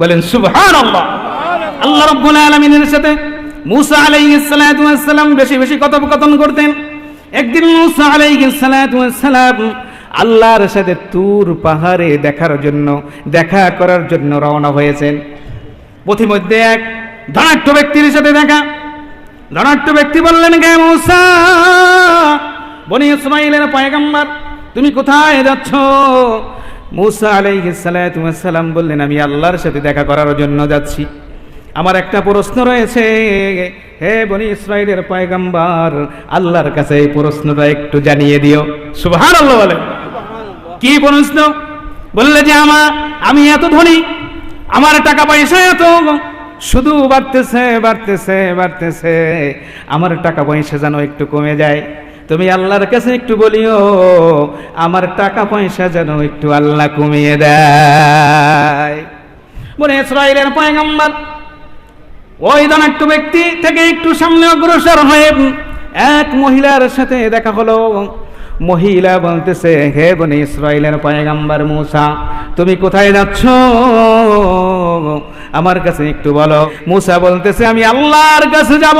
বলেন সুবহান আল্লাহ আল্লাহ রব্বুল আলমিনের সাথে মুসা আলাইহিস সালাতু ওয়াস সালাম বেশি বেশি কথোপকথন করতেন। একদিন মুসা সালাম আল্লাহর সাথে তুর পাহাড়ে দেখার জন্য, দেখা করার জন্য রওনা হয়েছেন। পথিমধ্যে এক ধনাঢ্য ব্যক্তির সাথে দেখা। ধনাঢ্য ব্যক্তি বললেন গে মুসা, বনি ইসমাইলের পয়গম্বর, তুমি কোথায় যাচ্ছ? মুসা আলাইহিস সালাতু ওয়াস সালাম বললেন আমি আল্লাহর সাথে দেখা করার জন্য যাচ্ছি। আমার একটা প্রশ্ন রয়েছে। হে বনি ইসরায়েলের পয়গম্বর আল্লাহর কাছে এই প্রশ্নটা একটু জানিয়ে দিও। সুবহানাল্লাহ বলে কি প্রশ্ন? বললে যে আমার আমি এত ধনী আমার টাকা পয়সা এত শুধু বাড়তেছে বাড়তেছে বাড়তেছে। আমার টাকা পয়সা যেন একটু কমে যায়। তুমি আল্লাহর কাছে একটু বলিও, আমার টাকা পয়সা যেন একটু আল্লাহ কমিয়ে দেয়। বলে ইসরায়েলের পয়গম্বর, ওই ধনাট্য ব্যক্তি থেকে একটু সামনে অগ্রসর হয়ে এক মহিলার সাথে দেখা হলো। মহিলা বলতেছে, হে বনে ইসরায়েলের পয়গাম্বার মুসা, তুমি কোথায় যাচ্ছ? আমার কাছে একটু বলো। মুসা বলতেছে, আমি আল্লাহর কাছে যাব।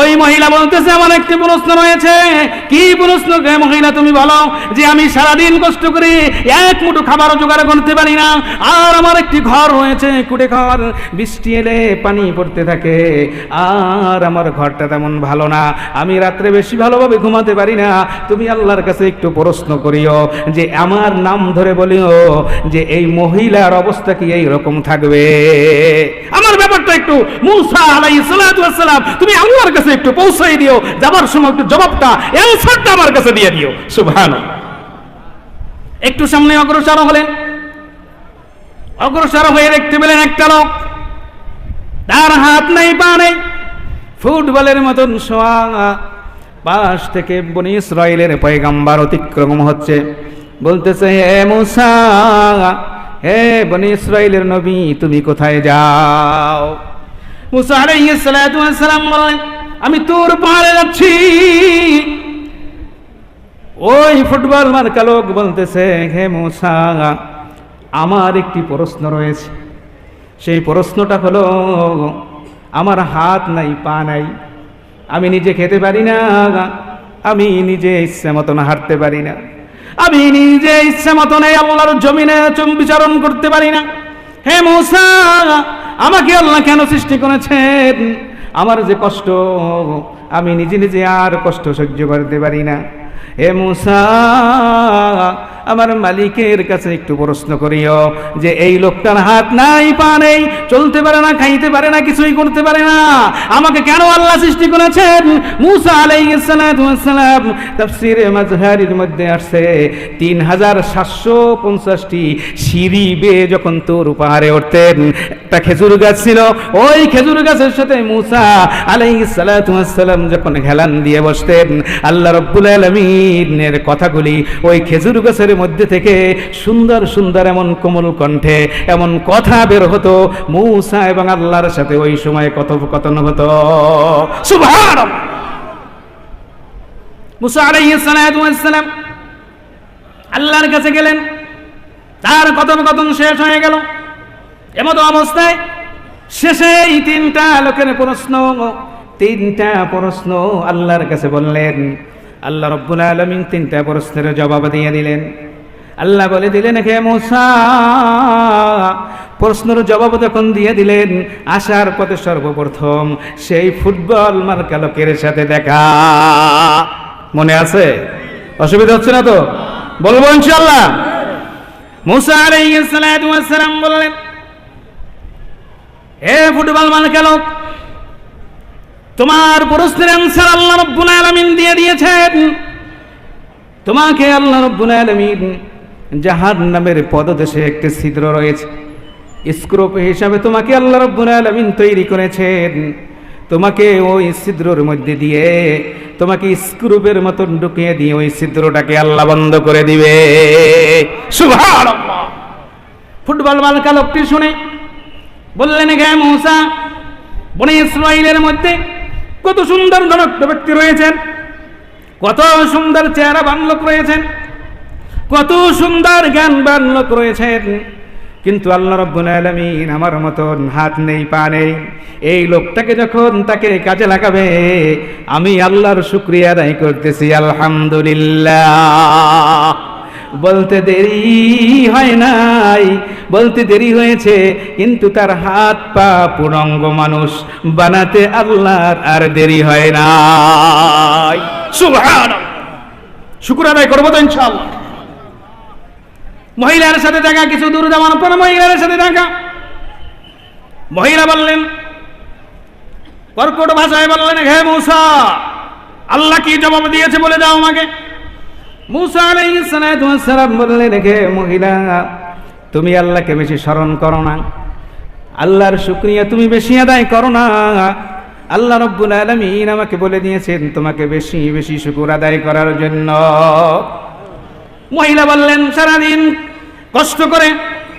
ওই মহিলা বলতেছে, আমার একটি প্রশ্ন রয়েছে। কি প্রশ্ন মহিলা, তুমি বলো যে আমি সারাদিন কষ্ট করে এক মুঠো খাবার জোগাড় করতে পারি না, আর আমার একটি ঘর রয়েছে, কুটে ঘর। বৃষ্টি এলে পানি পড়তে থাকে, আর আমার ঘরটা তেমন ভালো না। আমি রাত্রে বেশি ভালোভাবে ঘুমাতে পারি না। তুমি আল্লাহর কাছে একটু প্রশ্ন করিও, যে আমার নাম ধরে বলিও যে এই মহিলার অবস্থা কি এই রকম থাকবে? আমার ব্যাপারটা একটু মুসা আলাই সালাম, তুমি আল্লাহর কাছে একটু পৌঁছাই দিও, যাবার সময় একটু জবাবটা, অ্যান্সারটা আমার কাছে দিয়ে দিও। সুবহান একটু সামনে অগ্রসর হলেন। অগ্রসর হয়ে দেখতে পেলেন একটা লোক। তার হাত নেই, পা নেই। ফুটবলের মতন শোয়া। পাশ থেকে বনি ইসরায়েলের পয়গাম্বার অতিক্রম হচ্ছে। বলতেছে, হে মুসা, হে বনি ইসরায়েলের নবী, তুমি কোথায় যাও? মুসা আলাইহিস সালাতু ওয়াস সালাম বলেন আমি তোর পাহাড়ে যাচ্ছি। ওই ফুটবল মার্কা লোক বলতেছে, হে মুসা, আমার একটি প্রশ্ন রয়েছে। সেই প্রশ্নটা হলো, আমার হাত নাই, পা নাই। আমি নিজে খেতে পারি না, আমি নিজে ইচ্ছে মতন হাঁটতে পারি না। আমি নিজে ইচ্ছে মতন এই আল্লাহর জমিনে বিচারণ করতে পারি না। হে মৌসা, আমাকে আল্লাহ কেন সৃষ্টি করেছেন? আমার যে কষ্ট, আমি নিজে নিজে আর কষ্ট সহ্য করতে পারি না। হে মুসা আমার মালিকের কাছে একটু প্রশ্ন করিও যে এই লোকটার হাত নাই, পা নেই, চলতে পারে না, খাইতে পারে না, কিছুই করতে পারে না। আমাকে কেন আল্লাহ সৃষ্টি করেছেন? মুসা আলাইসালাম তাফসিরে মাজহারির মধ্যে আসছে তিন হাজার সাতশো পঞ্চাশটি সিঁড়ি বেয়ে যখন তোর পাহাড়ে উঠতেন, একটা খেজুর গাছ ছিল, ওই খেজুর গাছের সাথে মুসা আলাইসালাম যখন হেলান দিয়ে বসতেন, আল্লাহ রব্বুল আলমিনের কথাগুলি ওই খেজুর গাছের মধ্যে থেকে সুন্দর সুন্দর এমন কোমল কণ্ঠে এমন কথা বের হতো। মূসা এবং আল্লাহর সাথে ওই সময় কথোপকথন হতো। আল্লাহর কাছে গেলেন। তার কথোপকথন শেষ হয়ে গেল। এমতো অবস্থায় শেষে এই তিনটা লোকের প্রশ্ন, তিনটা প্রশ্ন আল্লাহর কাছে বললেন আল্লাহ রব্বুল আলমিন তিনটা প্রশ্নের জবাব দিয়ে দিলেন। আল্লাহ বলে দিলেন, হে মুসা, প্রশ্নের জবাব যখন দিয়ে দিলেন আসার পথে সর্বপ্রথম সেই ফুটবল মার্কা সাথে দেখা। মনে আছে? অসুবিধা হচ্ছে না তো? বলব ইনশাল্লাহ মুসা আলাইহিস সালাম বললেন হে ফুটবল মার্কা তোমার প্রশ্নের অ্যান্সার আল্লাহ রব্বুল আলামিন দিয়ে দিয়েছেন। তোমাকে আল্লাহ রব্বুল আলামিন জাহান নামের পদদেশে একটি ছিদ্র রয়েছে। স্ক্রোপ হিসাবে তোমাকে আল্লাহ রব্বুল আলামিন তৈরি করেছেন। তোমাকে ওই ছিদ্রর মধ্যে দিয়ে, তোমাকে স্ক্রুপের মতন ঢুকিয়ে দিয়ে ওই ছিদ্রটাকে আল্লাহ বন্ধ করে দিবে। ফুটবল মালকা লোকটি শুনে বললেন গে মৌসা, বনে ইসরায়েলের মধ্যে কত সুন্দর ধনক্ত ব্যক্তি রয়েছেন, কত সুন্দর চেহারা বান লোক রয়েছেন, কত সুন্দর জ্ঞান বান লোক রয়েছেন। কিন্তু আল্লাহ রব্বুল আলামিন আমার মতন হাত নেই, পা নেই। এই লোকটাকে যখন তাকে কাজে লাগাবে, আমি আল্লাহর শুক্রিয়া আদায় করতেছি, আলহামদুলিল্লাহ। বলতে দেরি হয় নাই, বলতে দেরি হয়েছে, কিন্তু তার হাত পা পুরঙ্গ মানুষ, বানাতে আল্লাহর আর দেরি হয় নাই। শুক্র আদায় করব তো ইনশাআল্লাহ। মহিলার সাথে দেখা, কিছু দূর যাওয়ার পর মহিলার সাথে দেখা। মহিলা বললেন, কর্কট ভাষায় বললেন, হে মূসা, আল্লাহ কি জবাব দিয়েছে বলে দাও আমাকে? মহিলা, তুমি আল্লাহকে বেশি স্মরণ করো না। আল্লাহর শুক্রিয়া তুমি বেশি আদায় করো না। আল্লাহ রব্বুল আলামিন আমাকে বলে দিয়েছেন, তোমাকে বেশি বেশি শুকুর আদায় করার জন্য। মহিলা বললেন, সারাদিন কষ্ট করে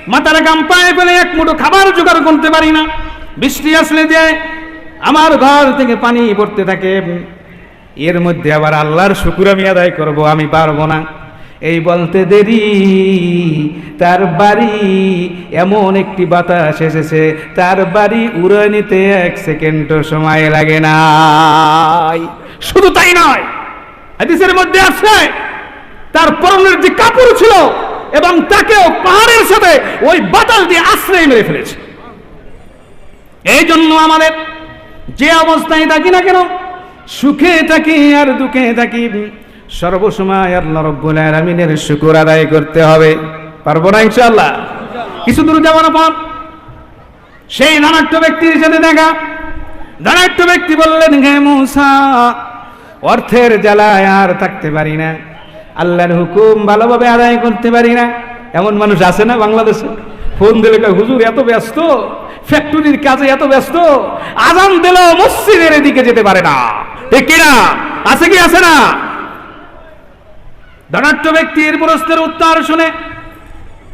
মাথার গাম পায়ে ফেলে এক মুঠো খাবার জোগাড় করতে পারি না। বৃষ্টি আসলে যে আমার ঘর থেকে পানি পড়তে থাকে। এর মধ্যে আবার আল্লাহর শুকুর আমি আদায় করব, আমি পারব না। এই বলতে দেরি, তার বাড়ি এমন একটি বাতাস এসেছে, তার বাড়ি উড়ে নিতে এক সেকেন্ড সময় লাগে না শুধু তাই নয়, হাদিসের মধ্যে আছে, তার পরনের যে কাপড় ছিল এবং তাকেও পাহাড়ের সাথে ওই বাতাস দিয়ে আশ্রয় মেরে ফেলেছে। এই জন্য আমাদের যে অবস্থায় থাকি না কেন সুখে থাকি আর দুঃখে থাকি, সর্বসময় আল্লাহ রব্বুল আলামিনের শুকর আদায় করতে হবে। পারব না ইনশাআল্লাহ? কিছু দূর যাওয়ার পর সেই ধনাঢ্য ব্যক্তির সাথে দেখা। ধনাঢ্য ব্যক্তি বললেন, হে মুসা, অর্থের জ্বালায় আর থাকতে পারি না। আল্লাহর হুকুম ভালোভাবে আদায় করতে পারি না। এমন মানুষ আছে না বাংলাদেশে? ফোন দিলে হুজুর, এত ব্যস্ত? ফ্যাক্টরির কাজে এত ব্যস্ত? আজান দিল মসজিদের দিকে যেতে পারে না। কিনা আছে কি, আছে না? ধনাঢ্য ব্যক্তির প্রশ্নের উত্তর শুনে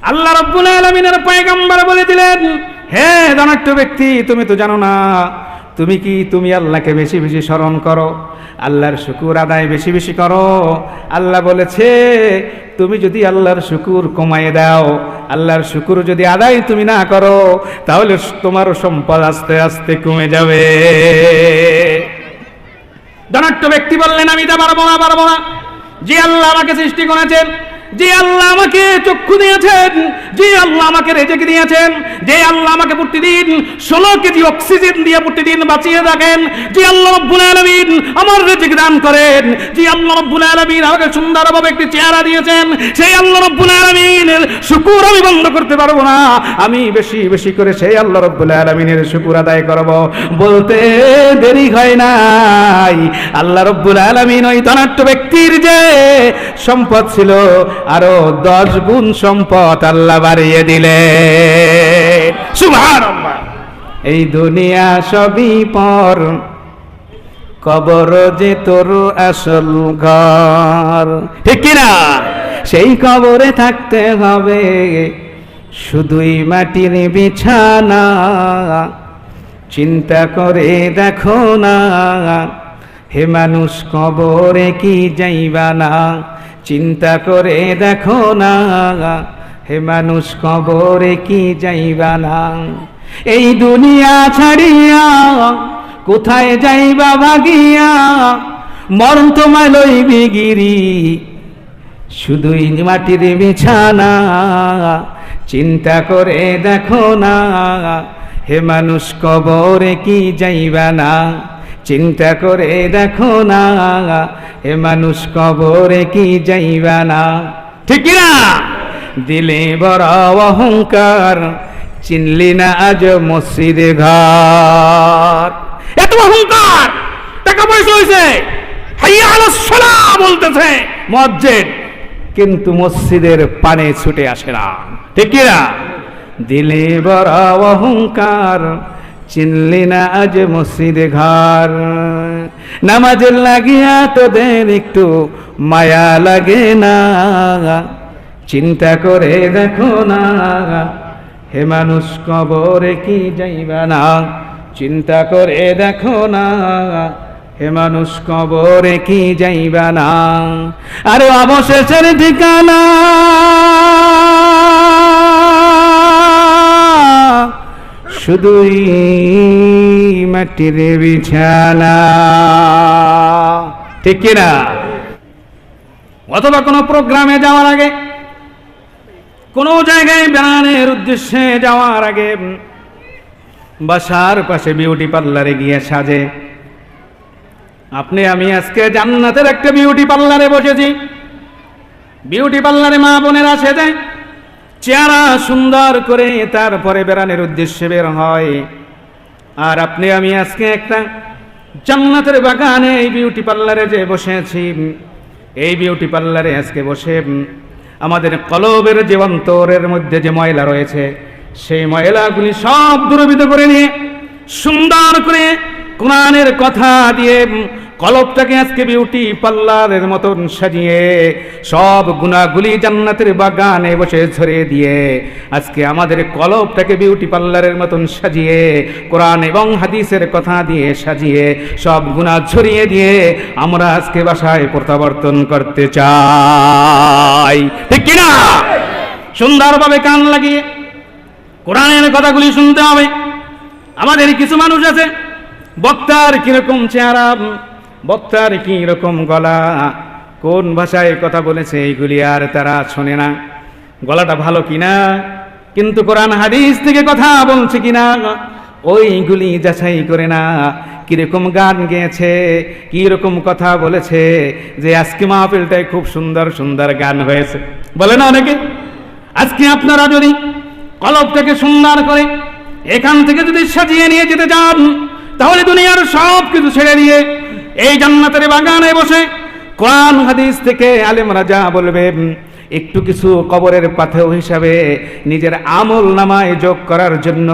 আল্লাহ রব্বুল আলমিনের পয়গম্বর বলে দিলেন, হে ধনাট্য ব্যক্তি, তুমি তো জানো না তুমি কি তুমি আল্লাহকে বেশি বেশি স্মরণ করো? আল্লাহর শুকুর আদায় বেশি বেশি করো। আল্লাহ বলেছে, তুমি যদি আল্লাহর শুকুর কমায়ে দাও, আল্লাহর শুকুর যদি আদায় তুমি না করো, তাহলে তোমার সম্পদ আস্তে আস্তে কমে যাবে। ব্যক্তি বললেন, আমি তা পারব না পারব না। যে আল্লাহ আমাকে সৃষ্টি করেছেন যে আল্লাহ আমাকে চক্ষু দিয়েছেন, যে আল্লাহ আমাকে রেজেকে দিয়েছেন, যে আল্লাহ আমাকে প্রতিদিন ষোলো কেজি অক্সিজেন দিয়ে প্রতিদিন বাঁচিয়ে থাকেন যে আল্লাহ রব্বুল আলমিন আমার রেজেক দান করেন, যে আল্লাহ রব্বুল আলমিন আমাকে সুন্দরভাবে একটি চেহারা দিয়েছেন, সেই আল্লাহ রব্বুল আলমিনের শুকুর আমি বন্ধ করতে পারব না। আমি বেশি বেশি করে সেই আল্লাহ রব্বুল আলমিনের শুকুর আদায় করব। বলতে দেরি হয় নাই। আল্লাহ রব্বুল আলমিন ওই ধনাট্য ব্যক্তির যে সম্পদ ছিল আরও দশ গুণ সম্পদ আল্লাহ বাড়িয়ে দিলে। এই দুনিয়া সবই পর। কবর যে তোর আসল ঘর। ঠিক কিনা? সেই কবরে থাকতে হবে। শুধুই মাটির বিছানা। চিন্তা করে দেখো না। হে মানুষ কবরে কি যাইবা না? চিন্তা করে দেখো না। হে মানুষ, কবরে কি যাইবা না? এই দুনিয়া ছাড়িয়া কোথায় যাইবা ভাগিয়া? মরণ তোমায় লইবি গিরি। শুধুই মাটির বিছানা। চিন্তা করে দেখো না। হে মানুষ, কবরে কি যাইবা না? চিন্তা করে দেখো না, এ মানুষ কবরে কি যাইবা না। ঠিক না দিলে বড় অহংকার, চিনলি না আজ মসজিদে ঘর। এত অহংকার! টাকা পয়সা হয়েছে বলতেছে মসজিদ, কিন্তু মসজিদের পানে ছুটে আসে না। ঠিক না দিলে বড় অহংকার চিনলি না আজ মসজিদে ঘর। নামাজের লাগিয়া তোদের একটু মায়া লাগে না। চিন্তা করে দেখো না। হে মানুষ কবরে কি যাইবা না? চিন্তা করে দেখো না। হে মানুষ কবরে কি যাইবা না? আরে অবশেষের ঠিকানা শুধুই মাটির বিছানা। ঠিক কিনা অথবা কোনো প্রোগ্রামে যাওয়ার আগে, কোনো জায়গায় বেড়ানোর উদ্দেশ্যে যাওয়ার আগে, বাসার পাশে বিউটি পার্লারে গিয়ে সাজে। আপনি, আমি আজকে জান্নাতের একটা বিউটি পার্লারে বসেছি। বিউটি পার্লারে মা বোনেরা সেজে চেহারা সুন্দর করে তারপরে বেড়ানোর উদ্দেশ্যে বের হয়। আর আপনি, আমি আজকে একটা জান্নাতের বাগানে এই বিউটি পার্লারে যে বসে আছি এই বিউটি পার্লারে আজকে বসে, আমাদের কলবের যে অন্তরের মধ্যে যে ময়লা রয়েছে, সেই ময়লাগুলি সব দূরবিত করে নিয়ে সুন্দর করে কোরআনের কথা দিয়ে উম, কলবটাকে আজকে বিউটি পার্লারের মতন সাজিয়ে সব গুণাগুলি জান্নাতের বাগানে বসে ছড়িয়ে দিয়ে আজকে আমাদের কলবটাকে বিউটি পার্লারের মতন সাজিয়ে কোরআন এবং হাদিসের কথা দিয়ে সাজিয়ে সব গুণা ছড়িয়ে দিয়ে আমরা আজকে বাসায় প্রত্যাবর্তন করতে চাই। ঠিক কিনা? সুন্দরভাবে কান লাগিয়ে কোরআনের কথাগুলি শুনতে হবে। আমাদের কিছু মানুষ আছে বক্তার কীরকম চেহারা, বক্তার কি রকম গলা, কোন ভাষায় কথা বলেছে এইগুলি আর তারা শোনে না। গলাটা ভালো কিনা? কিন্তু কোরআন হাদিস থেকে কথা বলছে কিনা? ওইগুলি যাচাই করে না। কীরকম গান গেয়েছে, কীরকম কথা বলেছে, যে আজকে মাহফিলটায় খুব সুন্দর সুন্দর গান হয়েছে। বলে না অনেকে? আজকে আপনারা যদি কলবটাকে সুন্দর করে এখান থেকে যদি সাজিয়ে নিয়ে যেতে চান তাহলে দুনিয়ার সব কিছু ছেড়ে দিয়ে এই জান্নাতের বাগানে বসে কোরআন, হাদিস থেকে আলেমরা যা বলবে একটু কিছু কবরের পাথেও হিসাবে নিজের আমল নামায় যোগ করার জন্য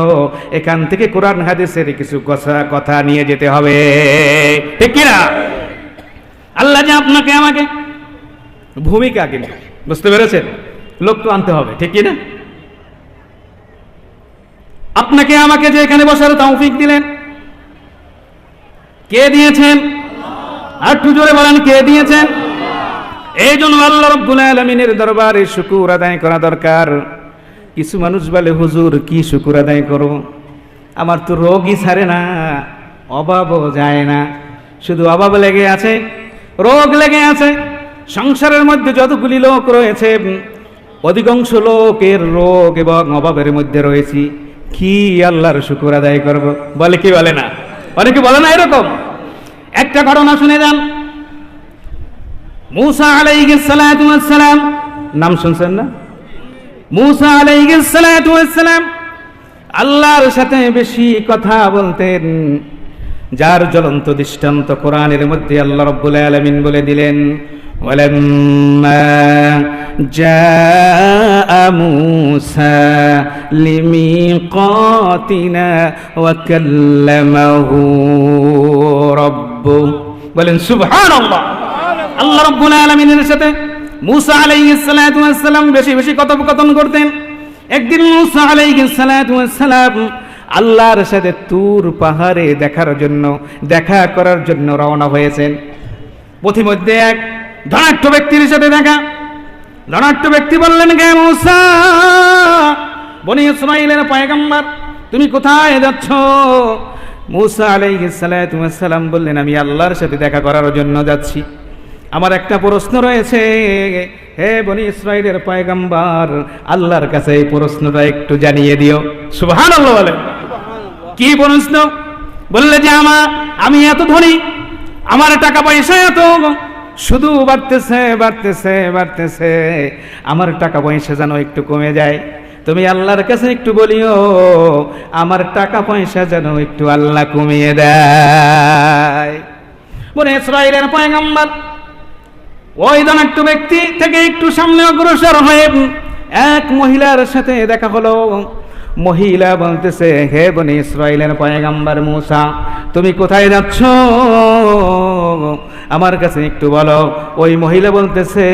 এখান থেকে কোরআন, হাদিসের কিছু কথা কথা নিয়ে যেতে হবে। ঠিক কিনা? আল্লাহ যে আপনাকে, আমাকে ভূমিকা কিন্তু, বুঝতে পেরেছেন? লোক তো আনতে হবে, ঠিক কিনা? আপনাকে, আমাকে যে এখানে বসার তৌফিক দিলেন কে দিয়েছেন? আর একটু জোরে বলেন, কে দিয়েছেন? এই জন্য আল্লাহ রব্বুল আলমিনের দরবারে শুকুর আদায় করা দরকার। কিছু মানুষ বলে, হুজুর, কি শুকুর আদায় করব আমার তো রোগই ছাড়ে না, অভাবও যায় না। শুধু অভাব লেগে আছে, রোগ লেগে আছে। সংসারের মধ্যে যতগুলি লোক রয়েছে, অধিকাংশ লোকের রোগ এবং অভাবের মধ্যে রয়েছি। কি আল্লাহর শুকুর আদায় করব? বলে কি বলে না? অনেকে বলে না এরকম। একটা ঘটনা শুনে যান। মুসা আলাইসালাম নাম শুনছেন না? মুসা আলাইসালাম আল্লাহর সাথে বেশি কথা বলতেন, যার জ্বলন্ত দৃষ্টান্ত কোরআনের মধ্যে আল্লাহ রব্বুল আলমিন বলে দিলেন ولما جاء موسى لميقاتنا وكلمه ربه বলেন সুবহানাল্লাহ আল্লাহ রব্বুল আলামিনের সাথে মুসা আলাইহিস সালাতু ওয়াস সালাম বেশি বেশি কথোপকথন করতেন একদিন মুসা আলাইহিস সালাতু ওয়াস সালাম আল্লাহর সাথে তুর পাহাড়ে দেখার জন্য দেখা করার জন্য রওনা হয়েছেন পথিমধ্যে এক ধনাঢ্য ব্যক্তির সাথে দেখা। ধনাঢ্য ব্যক্তি বললেন গে মৌসা বনি ইসমাইলের পয়গম্বর তুমি কোথায় যাচ্ছ? মৌসা আলাইহিস সালাতু ওয়াস সালাম বললেন আমি আল্লাহর সাথে দেখা করার জন্য যাচ্ছি। আমার একটা প্রশ্ন রয়েছে। হে বনি ইসরায়েলের পয়গম্বর আল্লাহর কাছে এই প্রশ্নটা একটু জানিয়ে দিও। সুবহানাল্লাহ বলে কি প্রশ্ন? বললে যে আমার আমি এত ধনী আমার টাকা পয়সা এত শুধু বাড়তেছে বাড়তেছে বাড়তেছে। আমার টাকা পয়সা যেন একটু কমে যায়। তুমি আল্লাহর কাছে একটু বলিও, আমার টাকা পয়সা যেন একটু আল্লাহ কমিয়ে দেয়। বলে ইসরায়েলের পয়গম্বর, ওই ধনাট্য ব্যক্তি থেকে একটু সামনে অগ্রসর হয়ে এক মহিলার সাথে দেখা হলো। মহিলা বলতেছে, হে বনি ইসরায়েলের পয়গাম্বার মূসা, তুমি কোথায় যাচ্ছ? আমার কাছে একটু বলো, ওই মহিলা বলতেছে,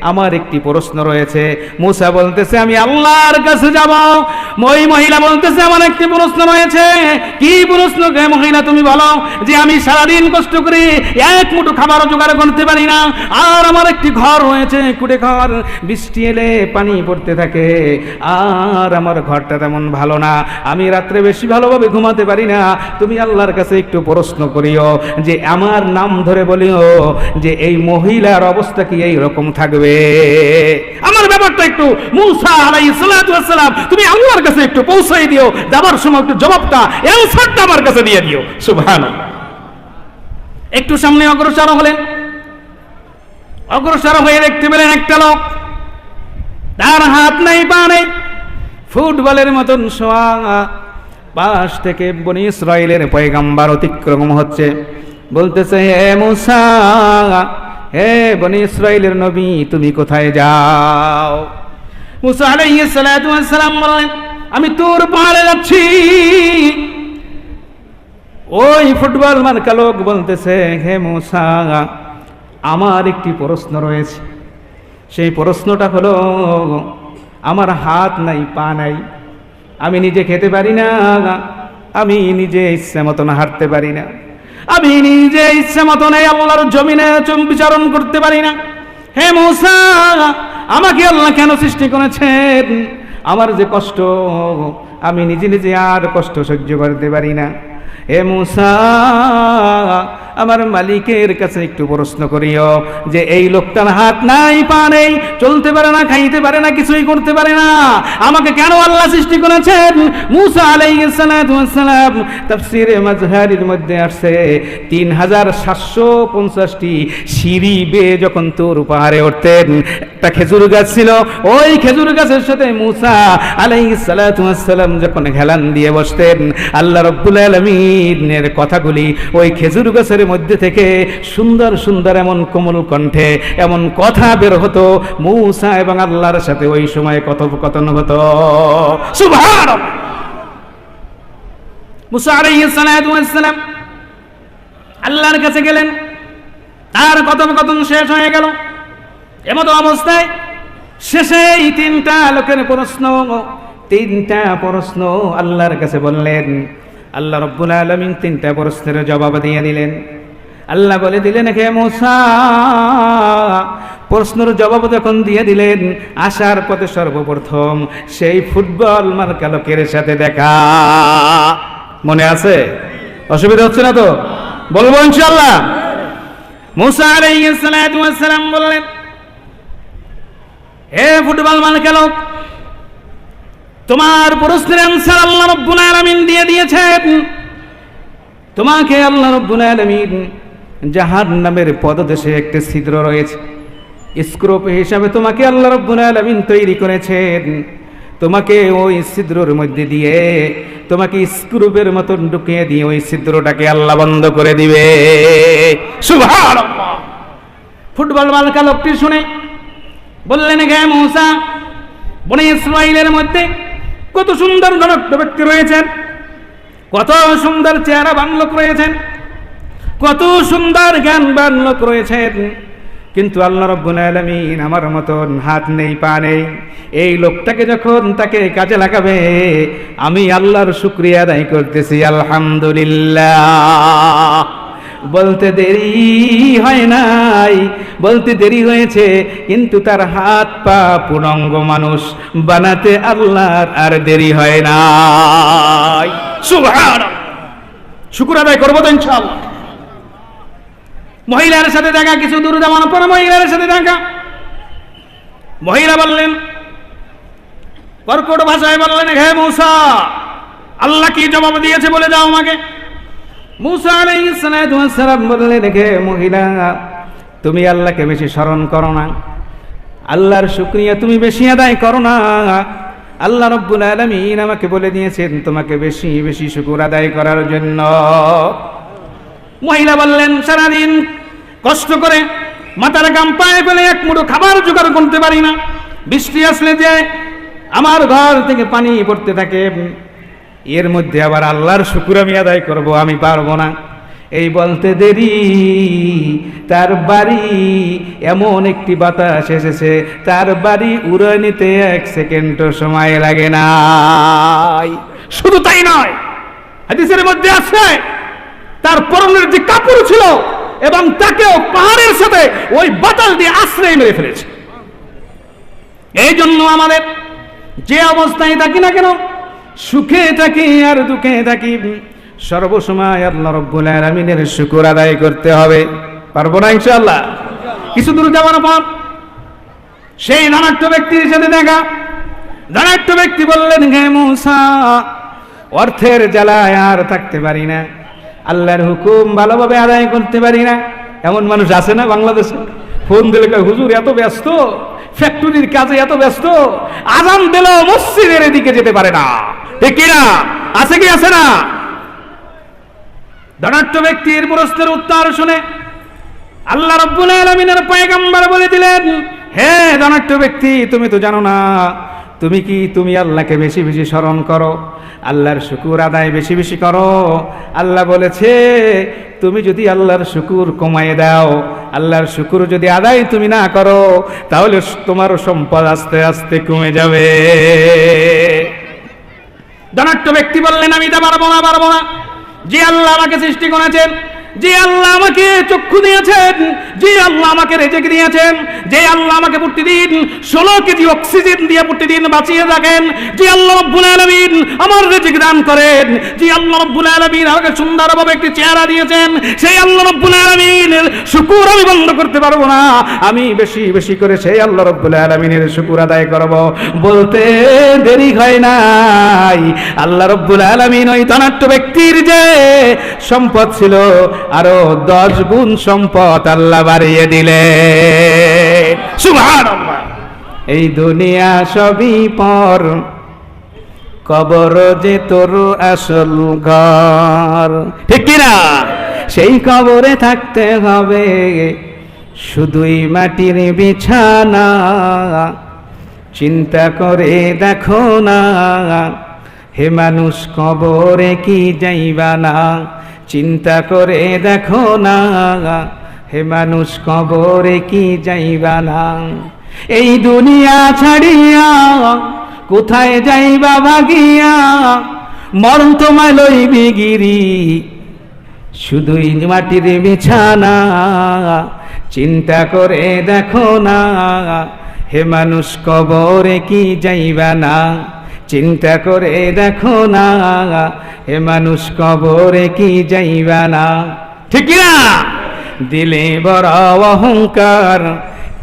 আমার একটি প্রশ্ন রয়েছে। মুসা বলতেছে, আমি আল্লাহর কাছে যাব। ওই মহিলা বলতেছে, আমার একটি প্রশ্ন রয়েছে। কি প্রশ্ন মহিলা, তুমি বলো? যে আমি সারাদিন কষ্ট করে এক মুঠো খাবার জোগাড় করতে পারি না। আর আমার একটি ঘর রয়েছে, কুটে ঘর। বৃষ্টি এলে পানি পড়তে থাকে। আর আমার ঘরটা তেমন ভালো না। আমি রাত্রে বেশি ভালোভাবে ঘুমাতে পারি না। তুমি আল্লাহর কাছে একটু প্রশ্ন করিও যে, আমার নাম ধরে বলিও যে এই মহিলার অবস্থা কি এই রকম থাকবে? আমার ব্যাপারটা একটু মুসা সালাতু সালাম, তুমি আল্লাহর কাছে একটু পৌঁছাই দিও, যাবার সময় একটু জবাবটা অ্যানসারটা আমার কাছে দিয়ে দিও। সুবহানাল্লাহ। একটু সামনে অগ্রসর হলেন। অগ্রসর হয়ে দেখতে পেলেন একটা লোক। তার হাত নাই, পা নেই। ফুটবলের মতন শোয়া পাশ থেকে বনি ইসরায়েলের পয়গাম্বার অতিক্রম হচ্ছে। বলতেছে, হে মুসা, হে বনি ইসরায়েলের নবী, তুমি কোথায় যাও? মুসা আলাইহিস সালাতু সালাম বললেন, আমি তোর পাহাড়ে যাচ্ছি। ওই ফুটবল মার্কা লোক বলতেছে, হে মুসা, আমার একটি প্রশ্ন রয়েছে। সেই প্রশ্নটা হলো, আমার হাত নাই, পা নাই, আমি নিজে খেতে পারি না, আমি নিজে ইচ্ছে মতন হাঁটতে পারি না। আমি নিজে ইচ্ছে মতন এই আল্লাহর জমিনে বিচারণ করতে পারি না। হে মৌসা, আমাকে আল্লাহ কেন সৃষ্টি করেছেন? আমার যে কষ্ট, আমি নিজে নিজে আর কষ্ট সহ্য করতে পারি না। হে মুসা আমার মালিকের কাছে একটু প্রশ্ন করিও যে এই লোকটার হাত নাই, পা নেই, চলতে পারে না, খাইতে পারে না, কিছুই করতে পারে না। আমাকে কেন আল্লাহ সৃষ্টি করেছেন? মুসা আলাইহিস সালাতু ওয়াস সালাম তাফসীরে মাজহারির মধ্যে আসছে, তিন হাজার সাতশো পঞ্চাশটি সিঁড়ি বেয়ে যখন তোর পাহাড়ে উঠতেন, একটা খেজুর গাছ ছিল, ওই খেজুর গাছের সাথে মুসা আলাইহিস সালাতু ওয়াস সালাম যখন হেলান দিয়ে বসতেন, আল্লাহ রব্বুল আলামিনের কথাগুলি ওই খেজুর গাছের মধ্যে থেকে সুন্দর সুন্দর এমন কোমল কণ্ঠে এমন কথা বের হতো মুসা এবং আল্লাহর সাথে ওই সময় কথোপকথন হতো। আল্লাহর কাছে গেলেন। তার কথোপকথন শেষ হয়ে গেল। এমতো অবস্থায় শেষে এই তিনটা লোকের প্রশ্ন, তিনটা প্রশ্ন আল্লাহর কাছে বললেন। আল্লাহ রব্বুল আলমিন তিনটা প্রশ্নের জবাব দিয়ে দিলেন। আল্লাহ বলে দিলেন, হে মোসা, প্রশ্নের জবাব যখন দিয়ে দিলেন আসার পথে সর্বপ্রথম সেই ফুটবল মার্কা লোকের সাথে দেখা। মনে আছে? অসুবিধা হচ্ছে না তো? বলব ইনশাল্লাহ মুসা আলাইহিস সালাতু ওয়াস সালাম বললেন, হে ফুটবল মার্কা লোক, তোমার প্রশ্নের অ্যান্সার আল্লাহ রব্বুল আলামিন দিয়ে দিয়েছেন। তোমাকে আল্লাহ রব্বুল আলামিন জাহান্নামের পদদেশে একটা ছিদ্র রয়েছে। স্ক্রোপ হিসাবে তোমাকে আল্লাহ রব্বুল আলামিন তৈরি করেছেন। তোমাকে ওই ছিদ্রর মধ্যে দিয়ে, তোমাকে স্ক্রুপের মতন ঢুকিয়ে দিয়ে ওই ছিদ্রটাকে আল্লাহ বন্ধ করে দিবে। ফুটবল বালকা লোকটি শুনে বললেন গে মৌসা, বনে ইসরায়েলের মধ্যে কত সুন্দর জনপ্রিয় ব্যক্তি রয়েছেন, কত সুন্দর চেহারাবান লোক রয়েছেন। কত সুন্দর জ্ঞানবান লোক রয়েছেন কিন্তু আল্লাহ রব্বুল আলামিন আমার মতন হাত নেই, পা নেই। এই লোকটাকে যখন তাকে কাজে লাগাবে, আমি আল্লাহর শুক্রিয়া আদায় করতেছি, আলহামদুলিল্লাহ। বলতে দেরি হয় নাই, বলতে দেরি হয়েছে, কিন্তু তার হাত পা পুরঙ্গ মানুষ, বানাতে আল্লাহর আর দেরি হয় সুবহানাল্লাহ। শুকুর আদায় করব তো ইনশাআল্লাহ। মহিলার সাথে দেখা, কিছু দূর যাওয়ার পর মহিলার সাথে দেখা। মহিলা বললেন, কর্কট ভাষায় বললেন, হে মূসা, আল্লাহ কি জবাব দিয়েছে বলে দাও আমাকে? মুসা ওয়াস বললেন, হে মহিলা, তুমি আল্লাহকে বেশি স্মরণ করো না। আল্লাহর শুকরিয়া তুমি বেশি আদায় করো না। আল্লাহ রব্বুল আলামিন আমাকে বলে দিয়েছেন, তোমাকে বেশি বেশি শুকুর আদায় করার জন্য। মহিলা বললেন, সারাদিন কষ্ট করে মাথার গাম পায়ে ফেলে এক মুঠো খাবার জোগাড় করতে পারি না। বৃষ্টি আসলে যে আমার ঘর থেকে পানি পড়তে থাকে এর মধ্যে আবার আল্লাহর শুকুর আমি আদায় করব, আমি পারব না। এই বলতে দেরি, তার বাড়ি এমন একটি বাতাস এসেছে, তার বাড়ি উড়ে নিতে এক সেকেন্ড সময় লাগে না শুধু তাই নয়, হাদিসের মধ্যে আছে, তার পরনের যে কাপড় ছিল এবং তাকেও পাহাড়ের সাথে ওই বাতাস দিয়ে আশ্রয় মেরে ফেলেছে। এই জন্য আমাদের যে অবস্থায় থাকি না কেন, সুখে থাকি আর দুঃখে থাকি, সর্বসময় আল্লাহ রব্বুল আলামিনের শুকর আদায় করতে হবে। পারব না ইনশাআল্লাহ? কিছু দূর যাওয়ার পর সেই ধনাঢ্য ব্যক্তির সাথে দেখা। ধনাঢ্য ব্যক্তি বললেন, হে মুসা, অর্থের জ্বালায় আর থাকতে পারি না। আল্লাহর হুকুম ভালোভাবে আদায় করতে পারি না। এমন মানুষ আছে না বাংলাদেশে? ফোন দিলে হুজুর, এত ব্যস্ত? ফ্যাক্টরির কাজে এত ব্যস্ত? আজান দিলেও মসজিদের এদিকে যেতে পারে না। ঠিক কি না? আছে কি, আছে না? ধনাঢ্য ব্যক্তির প্রশ্নের উত্তর শুনে আল্লাহ রব্বুল আলামিনের পয়গম্বর বলে দিলেন, হে ধনাঢ্য ব্যক্তি, তুমি তো জানো না তুমি কি তুমি আল্লাহকে বেশি বেশি স্মরণ করো? আল্লাহর শুকুর আদায় বেশি বেশি করো। আল্লাহ বলেছে, তুমি যদি আল্লাহর শুকুর কমায় দাও, আল্লাহর শুকুর যদি আদায় তুমি না করো, তাহলে তোমার সম্পদ আস্তে আস্তে কমে যাবে। ধনাঢ্য ব্যক্তি বললেন, আমি তা পারব না পারব না। যে আল্লাহ আমাকে সৃষ্টি করেছেন যে আল্লাহ আমাকে চক্ষু দিয়েছেন, যে আল্লাহ আমাকে রেজেক দিয়েছেন, যে আল্লাহ আমাকে প্রতিদিন ষোলো কেজি অক্সিজেন দিয়ে প্রতিদিন বাঁচিয়ে রাখেন, যে আল্লাহ রব্বুল আলমিন আমার রেজেক দান করেন, যে আল্লাহ রব্বুল আলমিন আমাকে সুন্দরভাবে একটি চেহারা দিয়েছেন, সেই আল্লাহ রব্বুল আলমিনের শুকুর আমি বন্ধ করতে পারব না। আমি বেশি বেশি করে সেই আল্লাহ রব্বুল আলমিনের শুকুর আদায় করব। বলতে দেরি হয় নাই। আল্লাহ রব্বুল আলমিন ওই ধনাট্য ব্যক্তির যে সম্পদ ছিল আরও দশ গুণ সম্পদ আল্লাহ বাড়িয়ে দিলে। এই দুনিয়া সবই পর। কবর যে তোর আসল ঘর। ঠিক কিনা? সেই কবরে থাকতে হবে। শুধুই মাটির বিছানা। চিন্তা করে দেখো না। হে মানুষ কবরে কি যাইবা না? চিন্তা করে দেখো না। হে মানুষ, কবরে কি যাইবা না? এই দুনিয়া ছাড়িয়া কোথায় যাইবা ভাগিয়া? মরণ তোমায় লইবি গিরি। শুধুই মাটির বিছানা। চিন্তা করে দেখো না। হে মানুষ, কবরে কি যাইবা না? চিন্তা করে দেখো না হে মানুষ কবরে কি যাইবা না। ঠিক না? দিলে বড় অহংকার,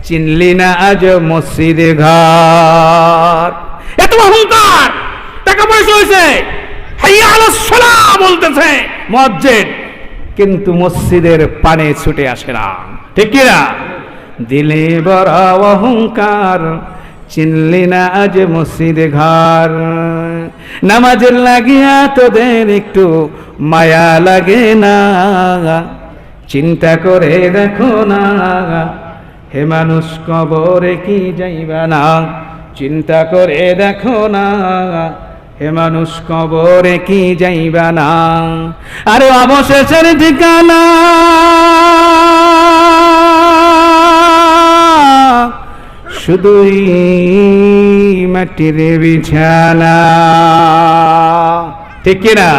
চিনলি না আজ মসজিদে ঘর। এত অহংকার, টাকা পয়সা হয়েছে। বলতেছে মসজিদ, কিন্তু মসজিদের পানে ছুটে আসে না। ঠিক দিলে বড় অহংকার চিনলি না আজ মসজিদে ঘর। নামাজের লাগিয়া তোদের একটু মায়া লাগে না। চিন্তা করে দেখো না। হে মানুষ, কবরে কি যাইবা না? চিন্তা করে দেখো না। হে মানুষ, কবরে কি যাইবা না? আরে অবশেষের ঠিকানা শুধুই মাটির বিছানা। ঠিক কিনা?